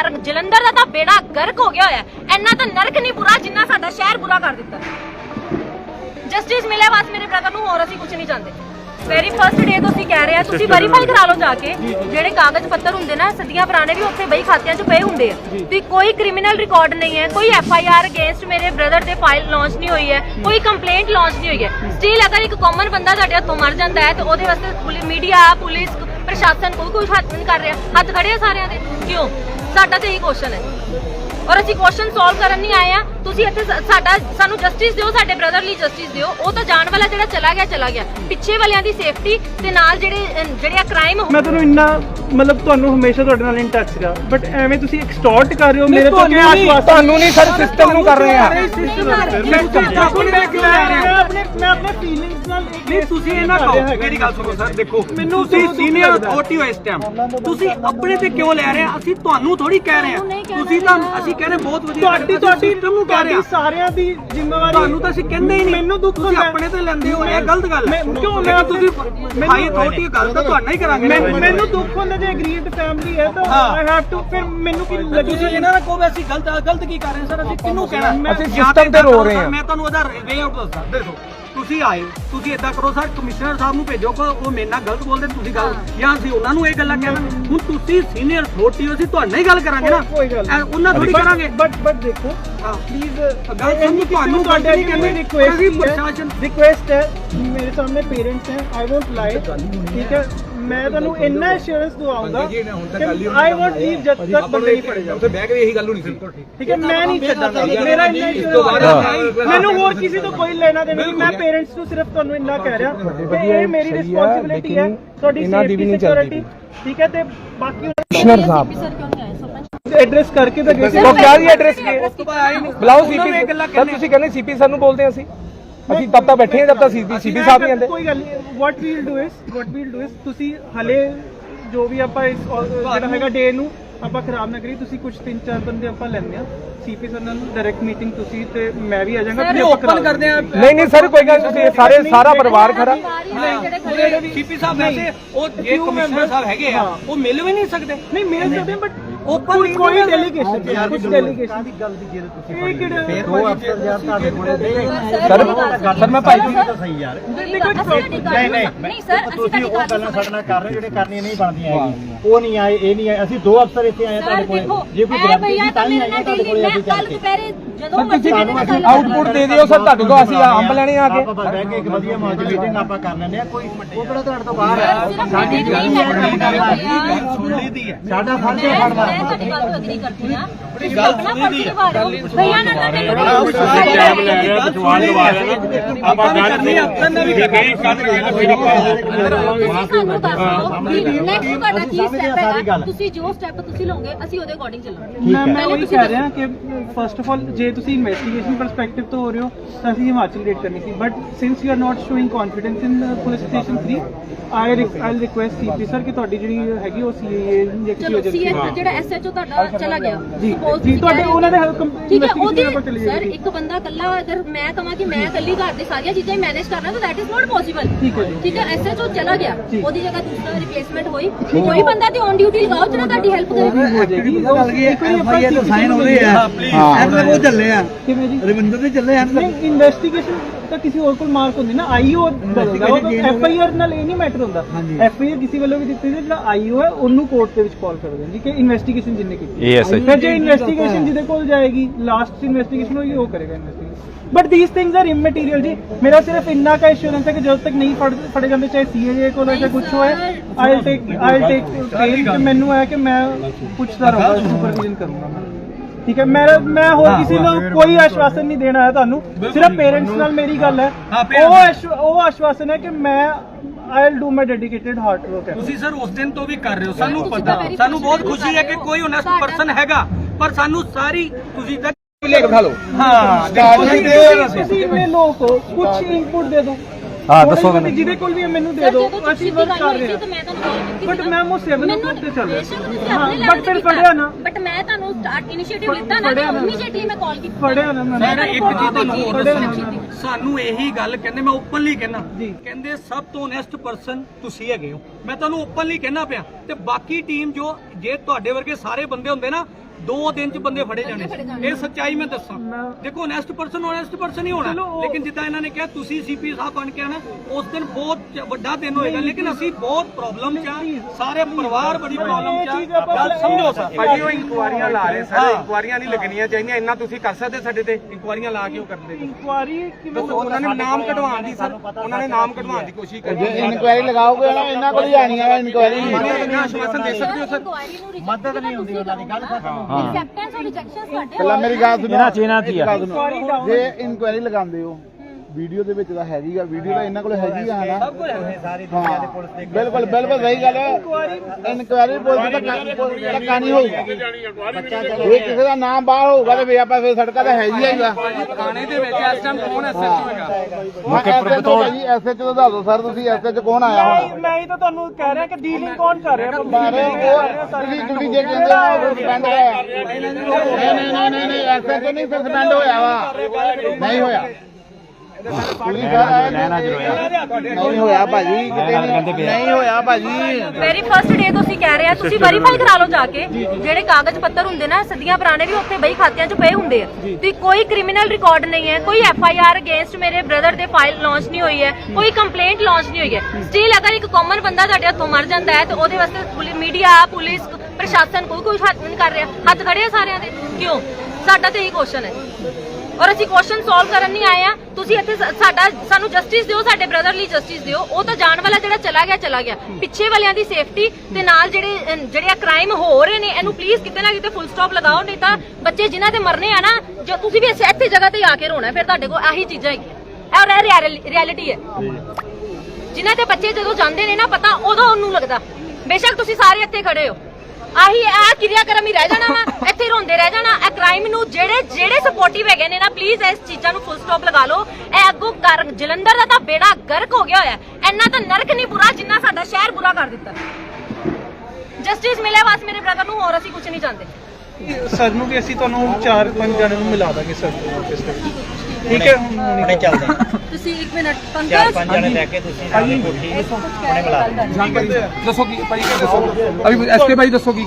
ਨਰਕ ਜਲੰਧਰ ਦਾ ਤਾਂ ਬੇੜਾ ਗਰਕ ਹੋ ਗਿਆ ਹੋਇਆ ਹੈ। ਇੰਨਾ ਤਾਂ ਨਰਕ ਨਹੀਂ ਬੁਰਾ ਜਿੰਨਾ ਸਾਡਾ ਸ਼ਹਿਰ ਬੁਰਾ ਕਰ ਦਿੱਤਾ। ਜਸਟਿਸ ਮਿਲੇ ਬਸ ਮੇਰੇ ਬ੍ਰਦਰ ਨੂੰ ਹੋਰ ਅਸੀਂ ਕੁਝ ਨਹੀਂ ਚਾਹੁੰਦੇ। ਵੈਰੀ ਫਰਸਟ ਡੇ ਤੋਂ ਅਸੀਂ ਕਹਿ ਰਹੇ ਆ ਤੁਸੀਂ ਵੈਰੀਫਾਈ ਕਰਾ ਲਓ ਜਾ ਕੇ। ਜਿਹੜੇ ਕਾਗਜ਼ ਪੱਤਰ ਹੁੰਦੇ ਨਾ ਸਦੀਆਂ ਪੁਰਾਣੇ ਵੀ ਉੱਥੇ ਬਈ ਖਾਤਿਆਂ 'ਚ ਪਏ ਹੁੰਦੇ ਆ। ਵੀ ਕੋਈ ਕ੍ਰਿਮੀਨਲ ਰਿਕਾਰਡ ਨਹੀਂ ਹੈ ਕੋਈ ਐਫ ਆਈ ਆਰ ਅਗੇਂਸਟ ਮੇਰੇ ਬ੍ਰਦਰ ਦੇ ਫਾਈਲ ਲਾਂਚ ਨਹੀਂ ਹੋਈ ਹੈ ਕੋਈ ਕੰਪਲੇਂਟ ਲਾਂਚ ਨਹੀਂ ਹੋਈ ਹੈ। ਸਟਿਲ ਅਗਰ ਇੱਕ ਕਾਮਨ ਬੰਦਾ ਸਾਡੇ ਹੱਥੋਂ ਮਰ ਜਾਂਦਾ ਹੈ ਤੇ ਉਹਦੇ ਵਾਸਤੇ ਮੀਡੀਆ ਪੁਲਿਸ ਪ੍ਰਸ਼ਾਸਨ ਕੋਈ ਕੋਈ ਹੱਥ ਨਹੀਂ ਕਰ ਰਿਹਾ। ਹੱਥ ਖੜੇ ਆ ਸਾਰਿਆਂ ਦੇ। ਕਿਉਂ? ਸਾਡਾ ਤੇ ਇਹੀ ਕੁਐਸਚਨ ਹੈ। ਔਰ ਅਸੀਂ ਕੁਐਸਚਨ ਸੋਲਵ ਕਰਨ ਨਹੀਂ ਆਏ ਆ ਤੁਸੀਂ ਇੱਥੇ ਸਾਡਾ ਸਾਨੂੰ ਜਸਟਿਸ ਦਿਓ ਸਾਡੇ ਬ੍ਰਦਰ ਲਈ ਜਸਟਿਸ ਦਿਓ। ਉਹ ਤਾਂ ਜਾਣ ਵਾਲਾ ਜਿਹੜਾ ਚਲਾ ਗਿਆ ਚਲਾ ਗਿਆ। ਪਿੱਛੇ ਵਾਲਿਆਂ ਦੀ ਸੇਫਟੀ ਤੇ ਨਾਲ ਜਿਹੜੇ ਅਹ, ਜਿਹੜੇ ਆ ਕ੍ਰਾਈਮ ਮੈਂ ਤੁਹਾਨੂੰ ਇੰਨਾ ਮਤਲਬ ਤੁਹਾਨੂੰ ਹਮੇਸ਼ਾ ਤੁਹਾਡੇ ਨਾਲ ਇਨ ਟੱਚ ਸੀਗਾ। ਬਟ ਐਵੇਂ ਤੁਸੀਂ ਐਕਸਟੋਰਟ ਕਰ ਰਹੇ ਹੋ ਮੇਰੇ ਤੋਂ ਕਿਹਾ ਆਸ਼ਵਾਸਨ? ਤੁਹਾਨੂੰ ਨਹੀਂ ਸਰ ਸਿਸਟਮ ਨੂੰ ਕਰ ਰਹੇ ਆ ਆਪਣੇ ਮੈਂ ਆਪਣੇ ਫੀਲਿੰਗਸ ਨਾਲ ਨਹੀਂ ਤੁਸੀਂ ਇਹ ਨਾ ਕਹੋ। ਮੇਰੀ ਗੱਲ ਸੁਣੋ ਸਰ ਦੇਖੋ। ਮੈਨੂੰ ਤੁਸੀਂ ਸੀਨੀਅਰ ਲੱਗਦਾ। ਅਥਾਰਟੀ ਹੋ। ਇਸ ਟਾਈਮ ਤੁਸੀਂ ਆਪਣੇ ਤੇ ਕਿਉਂ ਲੈ ਰਹੇ ਆ? ਅਸੀਂ ਤੁਹਾਨੂੰ ਥੋੜੀ ਕਹਿ ਰਹੇ ਆ। ਤੁਸੀਂ ਤਾਂ ਅਸੀਂ ਕਹਿ ਰਹੇ ਬਹੁਤ ਵਧੀਆ ਤੁਹਾਡੀ ਤੁਹਾਡੀ system ਨੂੰ ਕਹਿ ਰਹੇ ਆ। ਸਾਰਿਆਂ ਦੀ ਜ਼ਿੰਮੇਵਾਰੀ ਤੁਹਾਨੂੰ ਤਾਂ ਅਸੀਂ ਕਹਿੰਦੇ ਹੀ ਨਹੀਂ। ਮੈਨੂੰ ਦੁੱਖ ਤੁਸੀਂ ਹੁੰਦਾ। ਆਪਣੇ ਤੇ ਲੈਂਦੇ ਹੋ। ਇਹ ਗਲਤ ਗੱਲ ਹੈ। ਮੈਂ- ਕਿਉਂ? ਮੈਂ ਤੁਸੀਂ ਮੈਨੂੰ- ਹਾਈ ਅਥਾਰਟੀ ਗੱਲ ਤਾਂ ਤੁਹਾਡਾ ਹੀ ਕਰਾਂਗੇ। ਮੈਨੂੰ ਦੁੱਖ ਹੁੰਦਾ ਜੇ ਐਗਰੀਡ ਫੈਮਿਲੀ ਹੈ ਤਾਂ। ਆਈ ਹੈਵ ਟੂ ਫਿਰ ਮੈਨੂੰ ਕੀ ਤੁਸੀਂ ਲੱਗੀ ਇਹਨਾਂ ਨਾਲ ਕਹੋ ਅਸੀਂ ਗਲਤ ਗਲਤ ਕੀ ਕਰ ਰਹੇ ਸਰ? ਅਸੀਂ ਕਿਹਨੂੰ ਕਹਿਣਾ? ਅਸੀਂ system ਤਾਂ ਰੋ ਰਹੇ ਹਾਂ। ਮੈਂ ਤੁਹਾਨੂੰ ਉਹਦਾ ਵੇ ਆਊਟ ਦੱਸਦਾ। ਦੇਖੋ। ਤੁਸੀਂ ਆਏ ਤੁਸੀਂ ਇਦਾਂ ਕਰੋ ਸਰ ਕਮਿਸ਼ਨਰ ਸਾਹਿਬ ਨੂੰ ਭੇਜੋ ਕਿ ਉਹ ਮੇਰੇ ਨਾਲ ਗਲਤ ਬੋਲਦੇ ਤੁਸੀਂ ਗੱਲ ਜਾਂ ਅਸੀਂ ਉਹਨਾਂ ਨੂੰ ਇਹ ਗੱਲਾਂ ਕਹਿਣਾ ਹੁਣ ਤੁਸੀਂ ਸੀਨੀਅਰ ਅਥਾਰਟੀ ਹੋ ਅਸੀਂ ਤੁਹਾਡੇ ਨਾਲ ਹੀ ਗੱਲ ਕਰਾਂਗੇ ਨਾ। ਕੋਈ ਗੱਲ ਨਹੀਂ। ਐ ਉਹਨਾਂ ਥੋੜੀ ਕਰਾਂਗੇ। ਬਟ ਬਟ ਦੇਖੋ ਹਾਂ। ਪਲੀਜ਼ ਗੱਲ ਤੁਹਾਨੂੰ ਤੁਹਾਡੇ ਨਹੀਂ ਕਹਿੰਦੇ, ਰਿਕੁਐਸਟ ਪ੍ਰਸ਼ਾਸਨ- ਰਿਕੁਐਸਟ ਹੈ ਮੇਰੇ ਸਾਹਮਣੇ ਪੇਰੈਂਟਸ ਹੈ ਆਈ ਵੋਂਟ ਲਾਈ ਠੀਕ ਹੈ। ਮੈਂ ਤੁਹਾਨੂੰ ਇੰਨਾ ਐਸ਼ੋਰੈਂਸ ਦਵਾਉਂਗਾ ਆਈ ਵੋਂਟ ਲੀਵ ਜਦ ਤੱਕ ਬੰਦੇ ਨਹੀਂ ਫੜੇ ਜਾਂਦੇ ਬਹਿ ਕੇ ਇਹੀ ਗੱਲ ਹੋਣੀ ਸੀ। ਠੀਕ। ਹੈ ਮੈਂ ਨਹੀਂ ਛੱਡਾਂਗਾ ਮੇਰਾ ਇੰਨਾ ਇਸ ਤੋਂ ਬਾਅਦ assurance- ਮੈਨੂੰ ਹੋਰ ਕਿਸੇ ਤੋਂ ਕੋਈ ਲੈਣਾ ਦੇਣਾ ਨਹੀਂ। ਮੈਂ ਪੇਰੈਂਟਸ ਨੂੰ ਸਿਰਫ ਤੁਹਾਨੂੰ ਇੰਨਾ ਕਹਿ ਰਿਹਾ। ਕਿ ਇਹ ਮੇਰੀ ਰਿਸਪੌਂਸਿਬਿਲਿਟੀ ਹੈ ਤੁਹਾਡੀ ਸੇਫਟੀ ਸਿਕਿਉਰਿਟੀ ਠੀਕ ਹੈ ਤੇ ਬਾਕੀ ਕਮਿਸ਼ਨਰ ਸਾਹਿਬ। ਸਰ ਕਿਉਂ ਨਹੀਂ ਆਏ? ਸਰਪੰਚ ਐਡਰੈਸ ਕਰਕੇ ਤਾਂ ਗਏ ਸੀ। ਉਹ ਕਿਆ ਜੀ ਐਡਰੈਸ ਕੀ ਉਸ ਤੋਂ ਬਾਅਦ ਆਏ ਨਹੀਂ ਬੁਲਾਓ ਸੀਪੀ ਸਰ ਤੁਸੀਂ ਕਹਿੰਦੇ ਸੀਪੀ ਸਰ ਨੂੰ ਬੋਲਦੇ ਅਸੀਂ। ਅਸੀਂ ਤਬ ਤੱਕ ਬੈਠੇ ਹਾਂ ਜਦ ਤੱਕ ਸੀਪੀ ਸੀਪੀ ਸਾਹਿਬ ਨਹੀਂ ਆਉਂਦੇ। ਕੋਈ ਗੱਲ ਨਹੀਂ what we'll do is what we'll do is ਤੁਸੀਂ ਹਲੇ ਜੋ ਵੀ ਆਪਾਂ ਇਸ ਜਿਹੜਾ ਹੈਗਾ ਡੇ ਨੂੰ ਆਪਾਂ ਖਰਾਬ ਨਾ ਕਰੀ ਤੁਸੀਂ ਕੁਝ ਤਿੰਨ ਚਾਰ ਬੰਦੇ ਆਪਾਂ ਲੈਂਦੇ ਆ ਸੀਪੀ ਸਰ ਨਾਲ ਡਾਇਰੈਕਟ ਮੀਟਿੰਗ ਤੁਸੀਂ ਤੇ ਮੈਂ ਵੀ ਆ ਜਾਵਾਂਗਾ ਫਿਰ ਆਪਾਂ ਓਪਨ ਕਰਦੇ ਆ ਨਹੀਂ ਨਹੀਂ ਸਰ ਕੋਈ ਗੱਲ ਤੁਸੀਂ ਸਾਰੇ ਸਾਰਾ ਪਰਿਵਾਰ ਖੜਾ। ਸੀਪੀ ਸਾਹਿਬ ਵੈਸੇ ਉਹ ਜੇ ਕਮਿਸ਼ਨਰ ਸਾਹਿਬ ਹੈਗੇ ਆ ਉਹ ਮਿਲ ਵੀ ਨਹੀਂ ਸਕਦੇ। ਨਹੀਂ ਮਿਲ ਸਕਦੇ ਬਟ Open ਕੋਈ ਨਹੀਂ ਕੋਈ ਮਿਲ- ਡੈਲੀਗੇਸ਼ਨ ਕੁਝ ਡੈਲੀਗੇਸ਼ਨ ਦੀ ਗੱਲ ਦੀ ਜੇ ਤੁਸੀਂ ਇਹ ਕਿਹੜੇ ਉਹ ਅਫਸਰ ਯਾਰ ਤੁਹਾਡੇ ਕੋਲੇ ਸਰ ਸਰ ਮੈਂ ਭਾਈ ਜੀ ਸਹੀ ਯਾਰ। ਨਹੀਂ ਨਹੀਂ ਨਹੀਂ ਸਰ ਅਸੀਂ ਤੁਸੀਂ ਤੁਹਾਡੀ ਉਹ ਗੱਲ ਗੱਲਾਂ ਸਾਡੇ ਨਾਲ ਕਰ ਰਹੇ ਹੋ ਜਿਹੜੇ ਕਰਨੀਆਂ ਨਹੀਂ ਬਣਦੀਆਂ ਹੈਗੀਆਂ। ਉਹ ਨਹੀਂ ਆਏ ਇਹ ਨਹੀਂ ਆਏ। ਅਸੀਂ ਦੋ ਅਫਸਰ ਇੱਥੇ ਆਏ ਆ ਤੁਹਾਡੇ ਕੋਲੇ। ਜੇ ਕੋਈ ਗ੍ਰੰਥੀ ਸੀ ਤਾਂ ਹੀ ਆਏ ਆ ਤੁਹਾਡੇ ਕੋਲੇ ਅਸੀਂ ਚੱਲ ਕੇ। ਦੁਪਹਿਰੇ ਜਦੋਂ ਸਰ ਤੁਸੀਂ ਮਰਜ਼ੀ ਮੇਰੇ ਨਾਲ ਆਊਟਪੁੱਟ ਦੇ ਦਿਓ ਸਰ ਤੁਹਾਡੇ ਕੋਲ ਅਸੀਂ ਅੰਬ ਲੈਣੇ ਆ ਕੇ ਬਹਿ ਕੇ ਇੱਕ ਵਧੀਆ ਮੌਜ ਮੀਟਿੰਗ ਆਪਾਂ ਕਰ ਲੈਂਦੇ ਆ ਕੋਈ ਉਹ ਕਿਹੜਾ ਤੁਹਾਡੇ ਤੋਂ ਬਾਹਰ ਹੈ? ਸਿਰਫ ਸਾਡੀ meeting ਨਹੀਂ ਗੱਲ ਕਰਨੀ ਹੈ ਸੁਣ ਲਈ ਦੀ ਹੈ। ਸਾਡਾ ਫਰਜ਼ ਹੈ। ਫੜਨਾ ਮੈਂ ਤੁਹਾਡੀ ਗੱਲ ਤੋਂ ਅਗਰੀ ਕਰਦੀ ਹਾਂ। ਤੁਸੀਂ ਆਪਣਾ ਫਰਜ਼ ਨਿਭਾ ਰਹੇ ਹੋ ਭਈਆ ਨਾਲ ਤਾਂ ਮੈਨੂੰ ਆਪਾਂ ਵੀ ਕਰਨੀ ਆ ਅਫਸਰ ਨੇ ਵੀ ਕਰਨੀ ਸਾਨੂੰ ਦੱਸੋ ਵੀ ਨੈਕਸਟ ਤੁਹਾਡਾ ਕੀ ਸਟੈਪ ਹੈਗਾ। ਗੱਲ। ਤੁਸੀਂ ਜੋ ਸਟੈਪ ਤੁਸੀਂ ਲਓਗੇ ਅਸੀਂ ਉਹਦੇ ਅਕੋਰਡਿੰਗ ਚੱਲਾਂਗੇ। ਮੈਂ ਮੈਂ ਉਹੀ ਕਹਿ ਰਿਹਾ ਕਿ ਫਸਟ ਆਫ ਆਲ ਜੇ ਤੁਸੀਂ ਇਨਵੈਸਟੀਗੇਸ਼ਨ ਪਰਸਪੈਕਟਿਵ ਤੋਂ ਹੋ ਰਹੇ ਹੋ ਤਾਂ ਅਸੀਂ ਹਿਮਾਚਲ ਰੇਟ ਕਰਨੀ ਸੀ। But since you are not showing confidence in police station 3 I I request CP sir ਕਿ ਤੁਹਾਡੀ ਜਿਹੜੀ ਹੈਗੀ ਉਹ ਸੀਏ ਜਾਂ ਕਿਸੇ ਚਲੋ ਏਜੰਸੀ ਸੀ ਜਿਹੜਾ ਐਸਐਚਓ ਤੁਹਾਡਾ ਚਲਾ ਗਿਆ। ਜੀ। ਤੁਹਾਡੇ ਰਹੇ ਹੋ- ਉਹਨਾਂ ਦੇ ਠੀਕ ਹੈ ਉਹਦੇ ਸਰ ਇੱਕ ਬੰਦਾ ਇਕੱਲਾ ਅਗਰ ਮੈਂ ਕਹਾਂ ਕਿ ਮੈਂ ਇਕੱਲੀ ਘਰ ਦੇ ਸਾਰੀਆਂ ਚੀਜ਼ਾਂ ਮੈਨੇਜ ਕਰਨਾ ਤਾਂ ਦੈਟ ਇਜ਼ ਨਾਟ ਪੋਸੀਬਲ ਠੀਕ ਹੈ ਜੀ। ਠੀਕ ਹੈ ਐਸਐਚਓ ਚਲਾ ਗਿਆ। ਉਹਦੀ ਜਗ੍ਹਾ ਦੂਸਰਾ ਰਿਪਲੇਸਮੈਂਟ ਹੋਈ। ਕੋਈ ਬੰਦਾ ਤੇ ਔਨ ਡਿਊਟੀ ਲਗਾਓ ਜਿਹੜਾ ਤੁਹਾਡੀ ਹੈਲਪ ਕਰੇ। ਹੋ ਜਾਏਗੀ ਸਾਈਨ ਉਹਦੇ ਆ। ਇਹਨਾਂ ਦੇ ਉਹ ਚੱਲੇ ਆ। ਕਿਵੇਂ ਜੀ? ਰਵਿੰਦਰ ਦੇ ਚੱਲੇ ਆ। ਨਹੀਂ ਇਨਵੈਸਟੀਗੇਸ਼ਨ ਤਾਂ ਕਿਸੇ ਹੋਰ ਕੋਲ ਮਾਰਕ ਹੁੰਦੀ ਨਾ ਆਈਓ ਬਦਲਦਾ। ਉਹ ਐਫ ਆਈ ਆਰ ਨਾਲ ਇਹ ਨਹੀਂ ਮੈਟਰ ਹੁੰਦਾ। ਐਫ ਆਈ ਆਰ ਕਿਸੇ ਵੱਲੋਂ ਵੀ ਦਿੱਤੀ ਸੀ ਜਿਹੜਾ ਆਈਓ ਹੈ ਉਹਨੂੰ ਕੋਰਟ ਦੇ ਵਿੱਚ ਕਾਲ ਕਰਦੇ ਨੇ ਜੀ ਕਿ ਇਨਵੈਸਟੀਗੇਸ਼ਨ ਜਿੰਨੇ ਕੀਤੀ ASI ਫਿਰ ਜੇ ਇਨਵੈਸਟੀਗੇਸ਼ਨ ਜਿਹਦੇ ਕੋਲ ਜਾਏਗੀ ਲਾਸਟ ਇਨਵੈਸਟੀਗੇਸ਼ਨ ਹੋਈ ਉਹ ਕਰੇਗਾ investigation but these things are immaterial ji. ਮੇਰਾ ਸਿਰਫ ਇੰਨਾ ਕਾ ਇੰਸ਼ੋਰੈਂਸ ਹੈ ਕਿ ਜਦੋਂ ਤੱਕ ਨਹੀਂ ਫੜ ਫੜੇ ਜਾਂਦੇ ਚਾਹੇ ਸੀਏਏ ਕੋਲ ਹੈ ਚਾਹੇ ਕੁਝ ਹੋਏ ਆਈ ਟੇਕ ਆਈ ਟੇਕ ਮੈਨੂੰ ਹੈ ਕਿ ਮੈਂ ਪੁੱਛਦਾ ਰਹੂੰਗਾ ਸੁਪਰਵਿਜ਼ਨ ਕਰੂੰਗਾ ਮੈਂ। ਠੀਕ ਹੈ? ਮੈਂ ਮੈਂ ਹੋਰ ਕਿਸੇ ਨੂੰ ਕੋਈ ਆਸ਼ਵਾਸਨ ਨਹੀਂ ਦੇਣਾ ਹੈ ਤੁਹਾਨੂੰ। ਸਿਰਫ ਪੇਰੈਂਟਸ ਨਾਲ ਮੇਰੀ ਗੱਲ ਹੈ। ਉਹ ਆਸ਼- ਉਹ ਆਸ਼ਵਾਸਨ ਹੈ ਕਿ ਮੈਂ I will do my dedicated heart work ਹੈ। ਤੁਸੀਂ ਸਰ ਉਸ ਦਿਨ ਤੋਂ ਵੀ ਕਰ ਰਹੇ ਹੋ ਸਾਨੂੰ ਤੁਸੀਂ ਪਤਾ। ਤਾਂ ਸਾਨੂੰ ਬਹੁਤ ਖੁਸ਼ੀ ਹੈ ਕਿ ਕੋਈ ਰਹੇ ਹੋ। ਓਨੈਸਟ ਪਰਸਨ ਹੈਗਾ ਪਰ ਸਾਨੂੰ ਸਾਰੀ ਤੁਸੀਂ ਤਾਂ ਲੈ ਕੇ ਖਾ ਲਓ। ਹਾਂ ਤੁਸੀਂ ਤੁਸੀਂ ਇੰਨੇ ਲੋਕ ਹੋ। ਕੁਝ ਇਨਪੁਟ ਦੇ ਦਿਓ। ਹਾਂ, ਦੱਸੋ ਬਹੁਤੀ ਜਿਹਦੇ ਕੋਲ ਵੀ ਹੈ ਮੈਨੂੰ ਦੇ ਦਿਓ। ਅਸੀਂ ਵਰਕ ਕਰ ਰਹੇ ਹਾਂ। ਤਾਂ ਮੈਂ ਤੁਹਾਨੂੰ ਕਾਲ ਕੀਤੀ ਬਟ ਮੈਂ ਉਹ 7 ਮੈਨੂੰ o'clock ਤੇ ਚੱਲ ਰਿਹਾ। ਹਾਂ ਬਟ ਫਿਰ ਫੜਿਆ ਨਾ। ਬਟ ਮੈਂ ਤੁਹਾਨੂੰ ਸਟਾਰਟ ਇਨੀਸ਼ੀਏਟਿਵ ਲਿੱਤਾ ਨਾ। ਇਮੀਡੀਏਟਲੀ ਮੈਂ ਕਾਲ ਕੀਤੀ। ਫੜਿਆ ਨਾ ਮੈਂ ਮੈਂ ਇੱਕ ਚੀਜ਼ ਤੁਹਾਨੂੰ ਹੋਰ ਫੜਿਆ ਨਾ ਦੱਸਾਂ ਮੈਂ। ਸਾਨੂੰ ਇਹੀ ਗੱਲ ਕਹਿੰਦੇ ਮੈਂ ਓਪਨਲੀ ਕਹਿਣਾ। ਕਹਿੰਦੇ ਸਭ ਤੋਂ ਓਨੈਸਟ ਪਰਸਨ ਤੁਸੀਂ ਹੈਗੇ ਹੋ। ਮੈਂ ਤੁਹਾਨੂੰ ਓਪਨਲੀ ਕਹਿਣਾ ਪਿਆ। ਤੇ ਬਾਕੀ ਟੀਮ ਜੋ ਜੇ ਤੁਹਾਡੇ ਵਰਗੇ ਸਾਰੇ ਬੰਦੇ ਹੁੰਦੇ ਨਾ ਦੋ ਦਿਨ ਚ ਬੰਦੇ ਫੜੇ ਜਾਣੇ ਸੀ। ਇਹ ਸੱਚਾਈ ਮੈਂ ਦੱਸਾਂ। ਦੇਖੋ ਓਨੈਸਟ ਪਰਸਨ ਓਨੈਸਟ ਪਰਸਨ ਹੀ ਹੋਣਾ। ਲੇਕਿਨ ਜਿੱਦਾਂ ਇਹਨਾਂ ਨੇ ਕਿਹਾ ਤੁਸੀਂ ਸੀਪੀ ਸਾਹਿਬ ਬਣ ਕੇ ਆਣਾ ਉਸ ਦਿਨ ਬਹੁਤ ਚ- ਵੱਡਾ ਦਿਨ ਹੋਏਗਾ। ਲੇਕਿਨ ਅਸੀਂ ਬਹੁਤ ਪ੍ਰੋਬਲਮ ਚ ਆ। ਸਾਰੇ ਪਰਿਵਾਰ ਬੜੀ ਪ੍ਰੋਬਲਮ ਚ ਆ। ਗੱਲ ਸਮਝੋ ਸਰ। ਭਾਜੀ ਉਹ ਇਨਕੁਆਰੀਆਂ ਲਾ ਰਹੇ ਹਾਂ। ਸਰ ਇਨਕੁਆਰੀਆਂ ਨਹੀਂ ਲੱਗਣੀਆਂ ਚਾਹੀਦੀਆਂ। ਇੰਨਾ ਤੁਸੀਂ ਕਰ ਸਕਦੇ ਸਾਡੇ ਤੇ। ਇਨਕੁਆਰੀਆਂ ਲਾ ਕੇ ਉਹ ਕਰਦੇ ਨੇ ਇਨਕੁਆਰੀ ਕਿਵੇਂ ਉਹਨਾਂ ਨੇ ਨਾਮ ਕਢਵਾਉਣ ਦੀ ਸਰ। ਉਹਨਾਂ ਨੇ ਨਾਮ ਕਢਵਾਉਣ ਦੀ ਕੋਸ਼ਿਸ਼ ਕਰੀ ਇਨਕੁਆਇਰੀ ਲਗਾਓਗੇ ਨਾ ਇਹਨਾਂ ਕੋਲ ਹੀ ਆਣੀ ਹੈ ਇਨਕੁਆਇਰੀ ਇਹਨਾਂ ਆਸ਼ਵਾਸਨ ਦੇ ਸਕਦੇ ਹੋ ਸਰ। ਮਦਦ ਨਹੀਂ ਹੁੰਦੀ ਉਹਨਾਂ ਦੀ ਗੱਲ ਖਤਮ ਐਕਸੈਪਟੈਂਸ ਔਰ ਰਿਜੈਕਸ਼ਨ ਤੁਹਾਡੇ? ਪਹਿਲਾਂ ਮੇਰੀ ਗੱਲ ਸੁਣੋ। ਇਹਨਾਂ ਆ? ਇਨਕੁਆਰੀ ਡਾਊਨ ਜੇ ਇਨਕੁਆਇਰੀ ਲਗਾਉਂਦੇ ਹੋ ਵੀਡੀਓ ਦੇ ਵਿੱਚ ਤਾਂ ਹੈਗੀ ਆ ਵੀਡੀਓ ਤਾਂ ਇਹਨਾਂ ਕੋਲ ਹੈਗੀ ਆ ਹਨਾ? ਸਭ ਕੁਝ ਸਾਰੀ ਦੁਨੀਆ ਦੇ ਪੁਲਿਸ ਦੇ ਬਿਲਕੁਲ ਬਿਲਕੁਲ ਸਹੀ ਗੱਲ ਹੈ ਇਨਕੁਆਇਰੀ ਪੁਲਿਸ ਦਾ ਧੱਕਾ ਨਹੀਂ ਹੋਊਗਾ। ਜੇ ਕਿਸੇ ਦਾ ਨਾਮ ਬਾਹਰ ਹੋਊਗਾ ਤੇ ਵੀ ਆਪਾਂ ਫਿਰ ਸੜਕਾਂ ਤੇ ਹੈ ਹੀ ਹੈਗਾ ਥਾਣੇ ਦੇ ਵਿੱਚ ਇਸ ਟਾਈਮ ਕੌਣ ਐਸਐਚਓ ਹੈਗਾ? ਮੈਂ ਐਸਐਚ ਭਾਜੀ ਐਸਐਚ ਤੋਂ ਦੱਸ ਦਿਓ ਸਰ ਤੁਸੀਂ ਐਸਐਚ ਕੌਣ ਆਇਆ ਹੁਣ? ਮੈਂ ਹੀ ਤਾਂ ਤੁਹਾਨੂੰ ਕਹਿ ਰਿਹਾ ਕਿ ਡੀਲਿੰਗ ਕੌਣ ਕਰ ਰਿਹਾ? ਤੁਸੀਂ ਤੁਸੀਂ ਜੇ ਕਹਿੰਦੇ ਹੋ ਉਹ ਸਸਪੈਂਡ ਹੋਇਆ। ਨਹੀਂ ਨਹੀਂ ਨਹੀਂ ਨਹੀਂ ਨਹੀਂ ਐਸਐਚ ਨਹੀਂ ਸਸਪੈਂਡ ਹੋਇਆ ਵਾ। ਨਹੀਂ ਹੋਇਆ। ਨਹੀਂ। ਹੋਇਆ ਭਾਜੀ। ਕਿਤੇ ਨਹੀਂ ਨਹੀਂ ਹੋਇਆ ਭਾਜੀ। ਵੈਰੀ ਫਰਸਟ ਡੇ ਤੁਸੀਂ ਕਹਿ ਰਹੇ ਆ ਤੁਸੀਂ ਵੈਰੀਫਾਈ ਕਰਾ ਲਓ ਜਾ ਕੇ। ਜਿਹੜੇ ਕਾਗਜ਼ ਪੱਤਰ ਹੁੰਦੇ ਨਾ ਸਦੀਆਂ ਪੁਰਾਣੇ ਵੀ ਉੱਥੇ ਬਈ ਖਾਤਿਆਂ 'ਚ ਪਏ ਹੁੰਦੇ ਆ। ਤੇ ਕੋਈ ਕ੍ਰਿਮੀਨਲ ਰਿਕਾਰਡ ਨਹੀਂ ਹੈ ਕੋਈ ਐਫ ਆਈ ਆਰ ਅਗੇਂਸਟ ਮੇਰੇ ਬ੍ਰਦਰ ਦੇ ਫਾਈਲ ਲਾਂਚ ਨਹੀਂ ਹੋਈ ਹੈ ਕੋਈ ਕੰਪਲੇਂਟ ਲਾਂਚ ਨਹੀਂ ਹੋਈ ਹੈ। ਸਟਿਲ ਅਗਰ ਇੱਕ ਕਾਮਨ ਬੰਦਾ ਤੁਹਾਡੇ ਹੱਥੋਂ ਮਰ ਜਾਂਦਾ ਹੈ ਤੇ ਉਹਦੇ ਵਾਸਤੇ ਮੀਡੀਆ ਪੁਲਿਸ ਪ੍ਰਸ਼ਾਸਨ ਕੋਈ ਕੋਈ ਹੱਥ ਨਹੀਂ ਕਰ ਰਿਹਾ। ਹੱਥ ਖੜੇ ਆ ਸਾਰਿਆਂ ਦੇ। ਕਿਉਂ? ਸਾਡਾ ਤੇ ਇਹੀ ਕੁਐਸਚਨ ਹੈ। ਔਰ ਅਸੀਂ ਕੁਐਸਚਨ ਸੋਲਵ ਕਰਨ ਨਹੀਂ ਆਏ ਆ। ਤੁਸੀਂ ਇੱਥੇ ਸਾਡਾ ਸਾਨੂੰ ਜਸਟਿਸ ਦਿਓ, ਸਾਡੇ ਬ੍ਰਦਰ ਲਈ ਜਸਟਿਸ ਦਿਓ। ਉਹ ਤਾਂ ਜਾਣ ਵਾਲਾ ਜਿਹੜਾ ਚਲਾ ਗਿਆ ਚਲਾ ਗਿਆ। ਪਿੱਛੇ ਵਾਲਿਆਂ ਦੀ ਸੇਫਟੀ ਤੇ ਨਾਲ ਜਿਹੜੇ ਜਿਹੜੇ ਕ੍ਰਾਈਮ ਹੋ ਰਹੇ ਨੇ, ਇਹਨੂੰ ਪਲੀਜ਼ ਕਿਤੇ ਨਾ ਕਿਤੇ ਫੁੱਲ ਸਟਾਪ ਲਗਾਓ, ਨਹੀਂ ਤਾਂ ਬੱਚੇ ਜਿਨ੍ਹਾਂ ਦੇ ਮਰਨੇ ਆ ਨਾ, ਜੋ ਤੁਸੀਂ ਵੀ ਇੱਥੇ ਜਗ੍ਹਾ ਤੇ ਆ ਕੇ ਰੋਣਾ, ਫਿਰ ਤੁਹਾਡੇ ਕੋਲ ਆਹੀ ਚੀਜ਼ਾਂ ਹੈਗੀਆਂ। ਔਰ ਇਹ ਰਿਐਲਿਟੀ ਹੈ। ਜਿਨ੍ਹਾਂ ਦੇ ਬੱਚੇ ਜਦੋਂ ਜਾਂਦੇ ਨੇ ਨਾ, ਪਤਾ ਉਦੋਂ ਉਹਨੂੰ ਲੱਗਦਾ। ਬੇਸ਼ੱਕ ਤੁਸੀਂ ਸਾਰੇ ਇੱਥੇ ਖੜੇ ਹੋ। ਆਹੀ ਆ ਕਿਰਿਆ ਹੀ ਰਹਿ ਜਾਣਾ ਵਾ। ਇੱਥੇ ਰੋਂਦੇ ਰਹਿ ਜਾਣਾ। ਇਹ ਕ੍ਰਾਈਮ ਨੂੰ ਜਿਹੜੇ ਜਿਹੜੇ ਸਪੋਰਟਿਵ ਹੈਗੇ ਨੇ ਨਾ ਪਲੀਜ਼ ਇਸ ਚੀਜ਼ਾਂ ਨੂੰ ਫੁੱਲ ਸਟਾਪ ਲਗਾ ਲਓ। ਇਹ ਅੱਗੋਂ ਕਰ ਜਲੰਧਰ ਦਾ ਤਾਂ ਬੇੜਾ ਗਰਕ ਹੋ ਗਿਆ ਹੋਇਆ। ਇੰਨਾ ਤਾਂ ਨਰਕ ਨਹੀਂ ਬੁਰਾ ਜਿੰਨਾ ਸਾਡਾ ਸ਼ਹਿਰ ਬੁਰਾ ਕਰ ਦਿੱਤਾ। ਜਸਟਿਸ ਮਿਲਿਆ ਬਸ ਮੇਰੇ ਬ੍ਰਦਰ ਨੂੰ, ਹੋਰ ਅਸੀਂ ਕੁਝ ਨਹੀਂ ਚਾਹੁੰਦੇ। ਸਰ ਨੂੰ ਵੀ ਅਸੀਂ ਤੁਹਾਨੂੰ ਚਾਰ ਪੰਜ ਜਣੇ ਨੂੰ ਮਿਲਾ ਦਾਂਗੇ, ਸਰ ਆਫਿਸ ਦੇ ਠੀਕ ਹੈ ਹੁਣੇ ਚੱਲਦੇ ਤੁਸੀਂ 1 ਮਿੰਟ ਪੰਕਜ ਜਣੇ ਲੈ ਕੇ ਤੁਸੀਂ ਨਾਲ ਕੋਠੀ ਹੁਣੇ ਮਿਲਾ ਦੱਸੋ ਕੀ ਭਾਈ ਦੱਸੋ? ਅਭੀ ਐਸਕੇ ਭਾਈ ਦੱਸੋ ਕੀ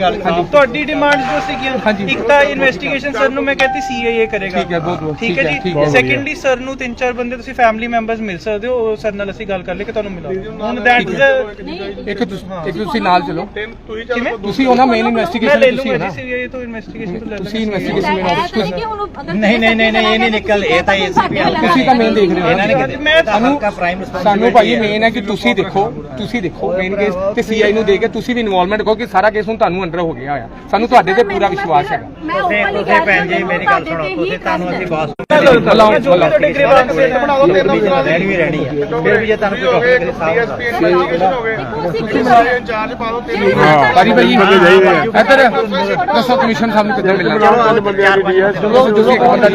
ਗੱਲ? ਤੁਹਾਡੀ ਡਿਮਾਂਡ ਜੋ ਹਾਂਜੀ। ਇੱਕ ਤਾਂ ਇਨਵੈਸਟੀਗੇਸ਼ਨ ਸਰ ਨੂੰ ਮੈਂ ਕਹਿੰਦੀ ਸੀਆਈਏ ਕਰੇਗਾ। ਠੀਕ ਹੈ, ਬਹੁਤ ਬਹੁਤ, ਠੀਕ ਹੈ ਹੈ, ਜੀ? ਹੈ। ਸੈਕੰਡਲੀ ਸਰ ਨੂੰ ਤਿੰਨ ਚਾਰ ਬੰਦੇ ਤੁਸੀਂ ਫੈਮਿਲੀ ਮੈਂਬਰਸ ਮਿਲ ਸਕਦੇ ਹੋ ਉਹ ਸਰ ਨਾਲ ਅਸੀਂ ਗੱਲ ਕਰ ਲਈ ਕਿ ਤੁਹਾਨੂੰ ਮਿਲਾ ਹੁਣ ਦੈਟਸ ਇੱਕ ਤੁਸੀਂ ਇੱਕ ਤੁਸੀਂ ਨਾਲ ਚਲੋ। ਕਿਵੇਂ? ਤੁਸੀਂ ਉਹਨਾਂ ਮੇਨ ਮੈਂ ਲੈ ਇਨਵੈਸਟੀਗੇਸ਼ਨ ਤੁਸੀਂ ਲੂੰਗਾ ਹੋ ਜੀ ਨਾ। ਸੀਆਈਏ ਤੋਂ ਇਨਵੈਸਟੀਗੇਸ਼ਨ ਤੋਂ ਲੈ ਲਾਂਗੇ ਤੁਸੀਂ ਇਨਵੈਸਟੀਗੇਸ਼ਨ ਮੇਨ ਆਫਿਸ ਕਿ ਨਹੀਂ, ਨਹੀਂ, ਨਹੀਂ, ਨਹੀਂ, ਇਹ ਨਹੀਂ ਨਿਕਲ, ਇਹ ਤਾਂ ACP ਹਲਕਾ ਤੁਸੀਂ ਤਾਂ ਮੇਨ ਦੇਖ ਰਹੇ ਹੋ ਇਹਨਾਂ ਨੇ ਨਾ। ਕਿਤੇ ਮੈਂ ਸਾਨੂੰ ਪ੍ਰਾਈਮ ਸਾਨੂੰ ਭਾਈ ਮੇਨ ਹੈ ਕਿ ਤੁਸੀਂ ਦੇਖੋ ਤੁਸੀਂ ਦੇਖੋ ਮੇਨ ਕੇਸ ਤੇ ਸੀਆਈ ਨੂੰ ਦੇ ਕੇ ਤੁਸੀਂ ਵੀ ਇਨਵੋਲਵਮੈਂਟ ਕਹੋ ਕਿ ਸਾਰਾ ਕੇਸ ਹੁਣ ਤੁਹਾਨੂੰ ਅੰਡਰ ਹੋ ਗਿਆ ਹੋਇਆ ਸਾਨੂੰ ਤੁਹਾਡੇ ਤੇ ਪੂਰਾ ਵਿਸ਼ਵਾਸ ਹੈਗਾ ਮੈਂ ਓਪਨਲੀ ਤੁਸੀਂ ਭੈਣ ਜੀ ਮੇਰੀ ਗੱਲ ਸੁਣੋ ਤੁਸੀਂ ਤੁਹਾਨੂੰ ਅਸੀਂ ਬਾਸ ਬੁਲਾਓ ਜੋ ਵੀ ਤੁਹਾਡੇ ਗ੍ਰੇਵਾਂਸ ਸੇ ਬਣਾ ਦੋ ਰਹਿਣੀ ਵੀ ਰਹਿਣੀ ਹੈ ਫਿਰ ਵੀ ਜੇ ਤੁਹਾਨੂੰ ਕੋਈ ਡਾਕਟਰ ਦੇ ਸਾਹਮਣੇ ਭਾਰੀ ਭਾਈ ਇੱਧਰ ਦੱਸੋ ਕਮਿਸ਼ਨ ਸਾਹਿਬ ਨੂੰ ਕਿੱਦਾਂ ਮਿਲਣਾ ਜਦੋਂ ਜਦੋਂ ਇੱਕ ਬੰਦਾ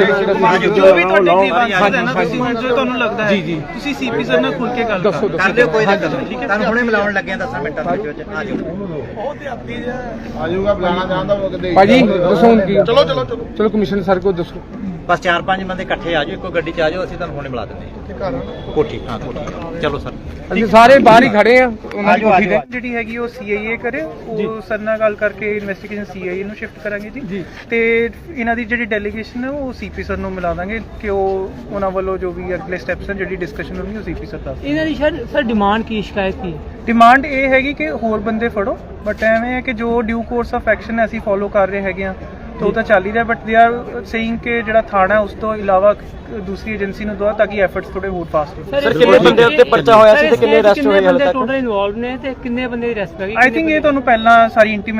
ਜੋ ਵੀ ਤੁਹਾਡੇ ਗ੍ਰੇਵਾਂਸ ਹੈ ਨਾ ਤੁਸੀਂ ਹੁਣ ਜੋ ਤੁਹਾਨੂੰ ਲੱਗਦਾ ਹੈ। ਤੁਸੀਂ ਸੀਪੀ ਸਰ ਨਾਲ ਖੁੱਲ ਕੇ ਗੱਲ ਦੱਸੋ ਕਰੋ। ਦੱਸੋ। ਕਰ ਲਿਓ ਕੋਈ ਦਿੱਕਤ ਨਹੀਂ। ਤੁਹਾਨੂੰ ਹੁਣੇ ਮਿਲਾਉਣ ਲੱਗੇ ਆ 10 ਮਿੰਟਾਂ ਦੇ ਵਿੱਚ ਆ ਜਾਓ। ਆਜੂਗਾ ਬੁਲਾਣਾ ਚਾਹੁੰਦਾ ਉਹ ਕਿਤੇ। ਭਾਜੀ ਦੱਸੋ ਚਲੋ ਚਲੋ। ਚਲੋ ਕਮਿਸ਼ਨ ਸਰ ਕੋ ਦੱਸੋ। ਬਸ ਚਾਰ ਪੰਜ ਬੰਦੇ ਇਕੱਠੇ ਆ ਜਾਓ ਇੱਕੋ ਗੱਡੀ 'ਚ ਆ ਜਾਓ ਅਸੀਂ ਤੁਹਾਨੂੰ ਹੁਣੇ ਮਿਲਾ ਦਿੰਦੇ ਹਾਂ। ਕੋਠੀ ਹਾਂ ਕੋਠੀ। ਚਲੋ ਸਰ। ਅਸੀਂ ਸਾਰੇ ਬਾਹਰ ਹੀ ਖੜੇ ਆ ਉਹਨਾਂ ਦੀ ਕੋਠੀ ਤੇ। ਜਿਹੜੀ ਹੈਗੀ ਉਹ ਸੀਆਈਏ ਕਰੇ ਉਹ ਸਰ ਨਾਲ ਗੱਲ ਕਰਕੇ ਇਨਵੈਸਟੀਗੇਸ਼ਨ ਸੀਆਈਏ ਨੂੰ ਸ਼ਿਫਟ ਕਰਾਂਗੇ ਜੀ। ਤੇ ਇਹਨਾਂ ਦੀ ਜਿਹੜੀ ਡੈਲੀਗੇਸ਼ਨ ਹੈ ਉਹ ਸੀਪੀ ਸਰ ਨੂੰ ਮਿਲਾ ਦਾਂਗੇ ਕਿ ਉਹ ਉਹਨਾਂ ਵੱਲੋਂ ਜੋ ਵੀ ਅਗਲੇ ਸਟੈਪਸ ਹਨ ਜਿਹੜੀ ਡਿਸਕਸ਼ਨ ਹੋਣੀ ਉਹ ਸੀਪੀ ਸਰ ਦੱਸ ਇਹਨਾਂ ਦੀ ਸਰ ਸਰ ਡਿਮਾਂਡ ਕੀ ਸ਼ਿਕਾਇਤ ਕੀ? ਡਿਮਾਂਡ ਇਹ ਹੈਗੀ ਕਿ ਹੋਰ ਬੰਦੇ ਫੜੋ ਬਟ ਐਵੇਂ ਹੈ ਕਿ ਜੋ ਡਿਊ ਕੋਰਸ ਆਫ ਐਕਸ਼ਨ ਅਸੀਂ ਫੋਲੋ ਕਰ ਰਹੇ ਹੈਗੇ ਆ ਤਾਂ ਉਹ ਤਾਂ ਚੱਲ ਹੀ ਰਿਹਾ ਬਟ ਦੇ ਆਰ ਸੇਇੰਗ ਕਿ ਜਿਹੜਾ ਥਾਣਾ ਹੈ, ਉਸ ਤੋਂ ਇਲਾਵਾ ਦੂਸਰੀ ਏਜੰਸੀ ਨੂੰ ਦੋ ਤਾਂ ਕਿ ਐਫਰਟਸ ਥੋੜੇ ਹੋਰ ਫਾਸਟ ਹੋ ਸਰ ਕਿੰਨੇ ਬੰਦੇ ਉੱਤੇ ਪਰਚਾ ਹੋਇਆ ਸੀ ਤੇ ਕਿੰਨੇ ਅਰੈਸਟ ਹੋਏ ਹਾਲੇ ਤੱਕ? ਟੋਟਲ ਇਨਵੋਲਵ ਨੇ ਤੇ ਕਿੰਨੇ ਬੰਦੇ ਦੀ ਅਰੈਸਟ ਪੈ ਗਈ ਆਈ ਥਿੰਕ ਇਹ ਤੁਹਾਨੂੰ ਪਹਿਲਾਂ ਸਾਰੀ ਇੰਟੀਮੇਟ